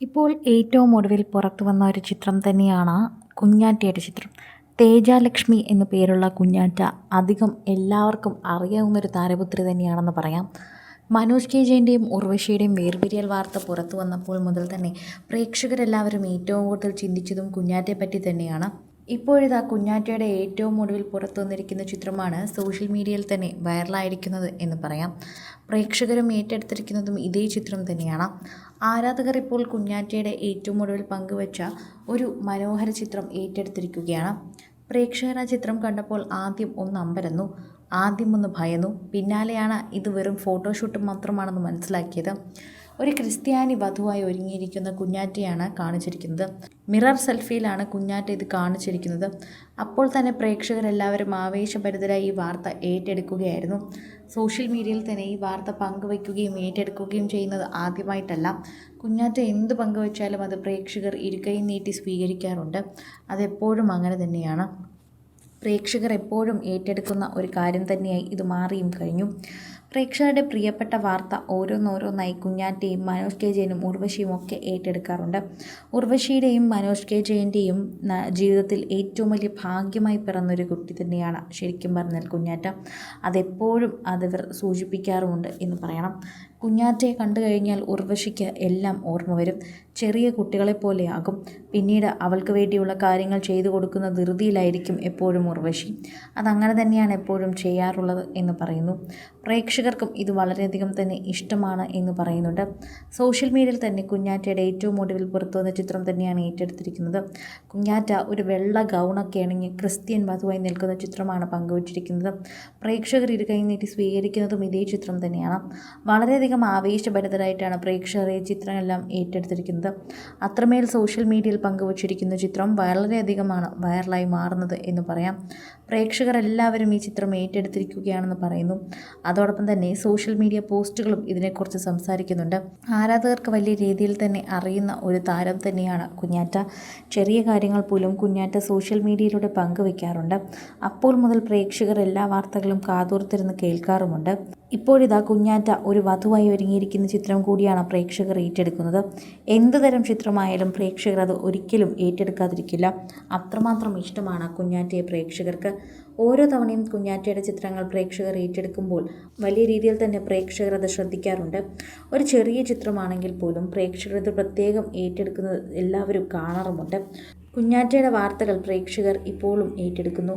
ഇപ്പോൾ ഏറ്റവും ഒടുവിൽ പുറത്തു വന്ന ഒരു ചിത്രം തന്നെയാണ് കുഞ്ഞാറ്റയുടെ ചിത്രം. തേജാലക്ഷ്മി എന്നു പേരുള്ള കുഞ്ഞാറ്റ അധികം എല്ലാവർക്കും അറിയാവുന്നൊരു താരപുത്രി തന്നെയാണെന്ന് പറയാം. മനോജ് കെ ജയന്റെയും ഉർവശിയുടെയും വേർപിരിയൽ വാർത്ത പുറത്തു വന്നപ്പോൾ മുതൽ തന്നെ പ്രേക്ഷകരെല്ലാവരും ഏറ്റവും കൂടുതൽ ചിന്തിച്ചതും കുഞ്ഞാറ്റയെ പറ്റി തന്നെയാണ്. ഇപ്പോഴിതാ കുഞ്ഞാറ്റയുടെ ഏറ്റവും ഒടുവിൽ പുറത്തു വന്നിരിക്കുന്ന ചിത്രമാണ് സോഷ്യൽ മീഡിയയിൽ തന്നെ വൈറലായിരിക്കുന്നത് എന്ന് പറയാം. പ്രേക്ഷകരും ഏറ്റെടുത്തിരിക്കുന്നതും ഇതേ ചിത്രം തന്നെയാണ്. ആരാധകർ ഇപ്പോൾ കുഞ്ഞാറ്റയുടെ ഏറ്റവും ഒടുവിൽ പങ്കുവച്ച ഒരു മനോഹര ചിത്രം ഏറ്റെടുത്തിരിക്കുകയാണ്. പ്രേക്ഷകർ ആ ചിത്രം കണ്ടപ്പോൾ ആദ്യം ഒന്ന് അമ്പരന്നു ആദ്യം ഒന്ന് ഭയന്നു. പിന്നാലെയാണ് ഇത് വെറും ഫോട്ടോഷൂട്ട് മാത്രമാണെന്ന് മനസ്സിലാക്കിയത്. ഒരു ക്രിസ്ത്യാനി വധുവായി ഒരുങ്ങിയിരിക്കുന്ന കുഞ്ഞാറ്റയാണ് കാണിച്ചിരിക്കുന്നത്. മിറർ സെൽഫിയിലാണ് കുഞ്ഞാറ്റ ഇത് കാണിച്ചിരിക്കുന്നത്. അപ്പോൾ തന്നെ പ്രേക്ഷകരെല്ലാവരും ആവേശഭരിതരായി ഈ വാർത്ത ഏറ്റെടുക്കുകയായിരുന്നു. സോഷ്യൽ മീഡിയയിൽ തന്നെ ഈ വാർത്ത പങ്കുവയ്ക്കുകയും ഏറ്റെടുക്കുകയും ചെയ്യുന്നത് ആദ്യമായിട്ടല്ല. കുഞ്ഞാറ്റ എന്ത് പങ്കുവച്ചാലും അത് പ്രേക്ഷകർ ഇരുകൈ നീട്ടി സ്വീകരിക്കാറുണ്ട്. അതെപ്പോഴും അങ്ങനെ തന്നെയാണ്. പ്രേക്ഷകർ എപ്പോഴും ഏറ്റെടുക്കുന്ന ഒരു കാര്യം തന്നെയായി ഇത് മാറിയും കഴിഞ്ഞു. പ്രേക്ഷകരുടെ പ്രിയപ്പെട്ട വാർത്ത ഓരോന്നോരോന്നായി കുഞ്ഞാറ്റയും മനോജ് കെ ജയനും ഉർവശിയും ഒക്കെ ഏറ്റെടുക്കാറുണ്ട്. ഉർവശിയുടെയും മനോജ് കെ ജയന്റെയും ജീവിതത്തിൽ ഏറ്റവും വലിയ ഭാഗ്യമായി പിറന്നൊരു കുട്ടി തന്നെയാണ് ശരിക്കും പറഞ്ഞാൽ കുഞ്ഞാറ്റ. അതെപ്പോഴും അതിവർ സൂചിപ്പിക്കാറുമുണ്ട് എന്ന് പറയണം. കുഞ്ഞാറ്റയെ കണ്ടു കഴിഞ്ഞാൽ ഉർവശിക്ക് എല്ലാം ഓർമ്മ വരും. ചെറിയ കുട്ടികളെ പോലെയാകും. പിന്നീട് അവൾക്ക് വേണ്ടിയുള്ള കാര്യങ്ങൾ ചെയ്തു കൊടുക്കുന്ന ധൃതിയിലായിരിക്കും എപ്പോഴും ഉർവശി. അതങ്ങനെ തന്നെയാണ് എപ്പോഴും ചെയ്യാറുള്ളത് എന്ന് പറയുന്നു. പ്രേക്ഷകർക്കും ഇത് വളരെയധികം തന്നെ ഇഷ്ടമാണ് എന്ന് പറയുന്നുണ്ട്. സോഷ്യൽ മീഡിയയിൽ തന്നെ കുഞ്ഞാറ്റയുടെ ഏറ്റവും ഒടുവിൽ പുറത്തുവന്ന ചിത്രം തന്നെയാണ് ഏറ്റെടുത്തിരിക്കുന്നത്. കുഞ്ഞാറ്റ ഒരു വെള്ള ഗൗണൊക്കെ അണിഞ്ഞ് ക്രിസ്ത്യൻ വധുവായി നിൽക്കുന്ന ചിത്രമാണ് പങ്കുവച്ചിരിക്കുന്നത്. പ്രേക്ഷകർ ഇരു കൈ നീട്ടി സ്വീകരിക്കുന്നതും ഇതേ ചിത്രം തന്നെയാണ്. വളരെയധികം ആവേശഭരിതരായിട്ടാണ് പ്രേക്ഷകർ ഈ ചിത്രമെല്ലാം ഏറ്റെടുത്തിരിക്കുന്നത്. അത്രമേൽ സോഷ്യൽ മീഡിയയിൽ പങ്കുവച്ചിരിക്കുന്ന ചിത്രം വളരെയധികമാണ് വൈറലായി മാറുന്നത് എന്ന് പറയാം. പ്രേക്ഷകർ എല്ലാവരും ഈ ചിത്രം ഏറ്റെടുത്തിരിക്കുകയാണെന്ന് പറയുന്നു. അതോടൊപ്പം തന്നെ സോഷ്യൽ മീഡിയ പോസ്റ്റുകളും ഇതിനെക്കുറിച്ച് സംസാരിക്കുന്നുണ്ട്. ആരാധകർക്ക് വലിയ രീതിയിൽ തന്നെ അറിയുന്ന ഒരു താരം തന്നെയാണ് കുഞ്ഞാറ്റ. ചെറിയ കാര്യങ്ങൾ പോലും കുഞ്ഞാറ്റ സോഷ്യൽ മീഡിയയിലൂടെ പങ്കുവെക്കാറുണ്ട്. അപ്പോൾ മുതൽ പ്രേക്ഷകർ എല്ലാ വാർത്തകളും കാതോർത്തിരുന്ന് കേൾക്കാറുമുണ്ട്. ഇപ്പോഴിതാ കുഞ്ഞാറ്റ ഒരു വധുവായി ഒരുങ്ങിയിരിക്കുന്ന ചിത്രം കൂടിയാണ് പ്രേക്ഷകർ ഏറ്റെടുക്കുന്നത്. എന്ത് തരം ചിത്രമായാലും പ്രേക്ഷകർ അത് ഒരിക്കലും ഏറ്റെടുക്കാതിരിക്കില്ല. അത്രമാത്രം ഇഷ്ടമാണ് കുഞ്ഞാറ്റയെ പ്രേക്ഷകർക്ക്. ഓരോ തവണയും കുഞ്ഞാറ്റയുടെ ചിത്രങ്ങൾ പ്രേക്ഷകർ ഏറ്റെടുക്കുമ്പോൾ വലിയ രീതിയിൽ തന്നെ പ്രേക്ഷകർ അത് ശ്രദ്ധിക്കാറുണ്ട്. ഒരു ചെറിയ ചിത്രമാണെങ്കിൽ പോലും പ്രേക്ഷകർ അത് പ്രത്യേകം ഏറ്റെടുക്കുന്നത് എല്ലാവരും കാണാറുമുണ്ട്. കുഞ്ഞാറ്റയുടെ വാർത്തകൾ പ്രേക്ഷകർ ഇപ്പോഴും ഏറ്റെടുക്കുന്നു.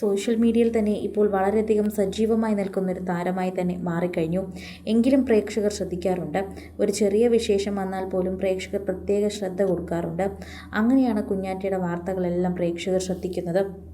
സോഷ്യൽ മീഡിയയിൽ തന്നെ ഇപ്പോൾ വളരെയധികം സജീവമായി നിൽക്കുന്ന ഒരു താരമായി തന്നെ മാറിക്കഴിഞ്ഞു. എങ്കിലും പ്രേക്ഷകർ ശ്രദ്ധിക്കാറുണ്ട്. ഒരു ചെറിയ വിശേഷം വന്നാൽ പോലും പ്രേക്ഷകർ പ്രത്യേക ശ്രദ്ധ കൊടുക്കാറുണ്ട്. അങ്ങനെയാണ് കുഞ്ഞാറ്റയുടെ വാർത്തകളെല്ലാം പ്രേക്ഷകർ ശ്രദ്ധിക്കുന്നത്.